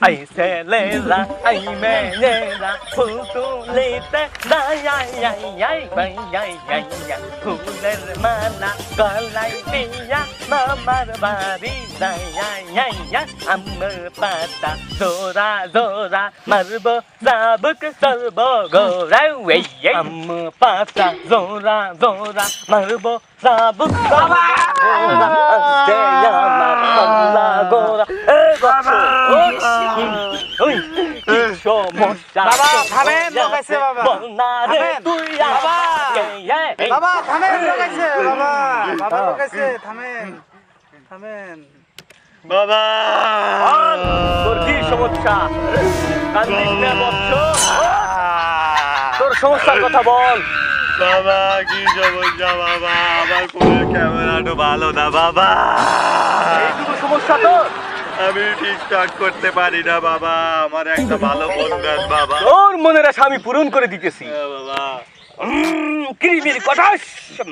Ay se le la, ay me le la, pu tu le te la ya ya ya ba ya ya ya, pu le ma la, ga la ti ya, ma ma ba ri da ya ya ya, am pa ta, do ra do ra, ma bo za bu ke sol bo go ra we ye, am pa ta, do ra do ra, ma bo za bu ke sol bo go ra, de ya তোর সমস্যা তোর সমস্যার কথা বল বাবা কি সমস্যা বাবা আমার ফোনের ক্যামেরাটা ভালো না বাবা সমস্যা তোর আমি ঠিকঠাক করতে পারি না বাবা। আমার একটা ভালো দেন বাবা। তোর মনের আশা আমি পূরণ করে দিতেছি। হ্যাঁ, বাবা। কিরিমিরি কটাস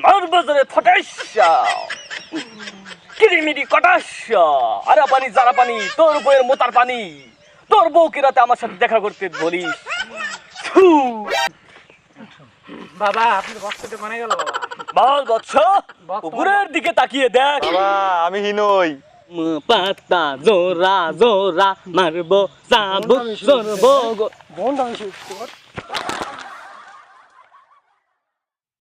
মার বাজারে ফটাস। কিরিমিরি কটাস আরা পানি জারা পানি তোর বইয়ের মোতার পানি। তোর বউকে রাতে আমার সাথে দেখা করতে বলিস। বাবা আপনি বক্সতে কোনে গেল? বাবা বল বৎস উপরের দিকে তাকিয়ে দেখ। বাবা আমি হিনই। পাতা জোরা জোরা মারবো চাবুক জোরবো গো-